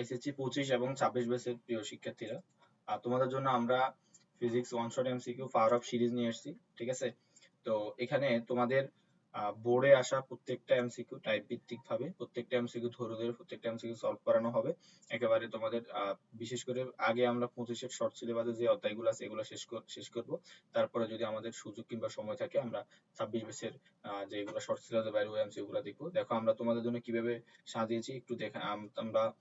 SSC পঁচিশ এবং ছাব্বিশ বেসের প্রিয় শিক্ষার্থীরা। আর তোমাদের জন্য আমরা physics one shot MCQ power of series নিয়ে এসেছি, ঠিক আছে? তো এখানে তোমাদের বোর্ডে আসা প্রত্যেকটা এমসিকিউ টাইপ ভিত্তিক ভাবে প্রত্যেকটা এমসিকিউ ধরে ধরে প্রত্যেকটা এমসিকিউ সলভ করানো হবে। একেবারে তোমাদের বিশেষ করে আগে আমরা পঁচিশের শর্ট সিলেবাসে যে অধ্যায়গুলো আছে এগুলো শেষ শেষ করব। তারপরে যদি আমাদের সুযোগ কিংবা সময় থাকে আমরা ছাব্বিশ আহ, যেগুলো শর্ট সিলেবাসের বাইরে ওই এমসিকিউ গুলো দেখব। দেখো আমরা তোমাদের জন্য কীভাবে সাজিয়েছি একটু দেখা আম- আমরা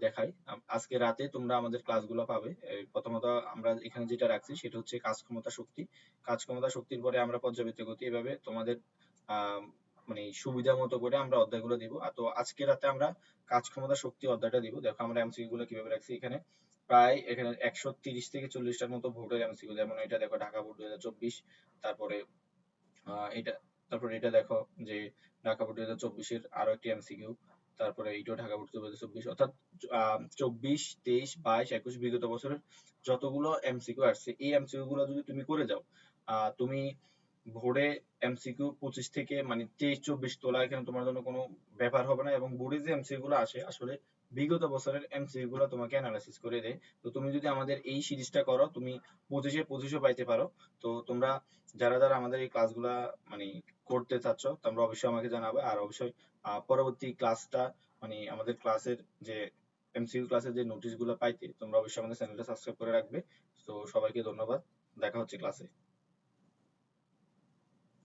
দেখাই। আজকে রাতে তোমরা আমাদের ক্লাসগুলো পাবে। প্রথমত আমরা এখানে যেটা রাখছি সেটা হচ্ছে কাজ ক্ষমতা শক্তি। কাজ ক্ষমতা শক্তির পরে আমরা পর্যাবৃত্ত গতি। এভাবে তোমাদের মানে সুবিধা মতো করে আমরা অধ্যায়গুলো দিব। তো আজকে রাতে আমরা কাজ ক্ষমতা শক্তি অধ্যায়টা দিব। দেখো আমরা এমসিকিউ গুলো কীভাবে রাখছি এখানে। প্রায় এখানে একশো তিরিশ থেকে চল্লিশটার মতো বোর্ডের এমসিকিউ। যেমন এটা দেখো ঢাকা চব্বিশ, তারপরে এটা তারপরে এটা দেখো যে ঢাকা দুই হাজার চব্বিশের আরও একটি এমসিকিউ। তারপরে এইটাও ঢাকা হাজার চব্বিশ। অর্থাৎ চব্বিশ, তেইশ, বাইশ, একুশ বিগত বছরের যতগুলো এমসিকিউ আসছে, এই এমসিকিউ গুলো যদি তুমি করে যাও তুমি বোর্ডে এমসিকিউ পঁচিশ থেকে মানে তেইশ, চব্বিশ তোলা এখানে তোমার জন্য কোনো ব্যাপার হবে না এবং বোর্ডে যে এমসিকিউ গুলো আসে, আসলে বিগত বছরের এমসিকিউ গুলো তোমাকে অ্যানালাইসিস করে দেয়। তো তুমি যদি আমাদের এই সিরিজটা করো, তুমি পঁচিশে পঁচিশও পাইতে পারো। তো তোমরা যারা যারা আমাদের এই ক্লাসগুলা মানে করতে চাচ্ছ, তোমরা অবশ্যই আমাকে জানাবে। আর অবশ্যই পরবর্তী ক্লাসটা মানে আমাদের ক্লাসের যে এমসিকিউ ক্লাসের যে নোটিশগুলো পাইতে, তোমরা অবশ্যই আমাদের চ্যানেলটা সাবস্ক্রাইব করে রাখবে। তো সবাইকে ধন্যবাদ। দেখা হচ্ছে ক্লাসে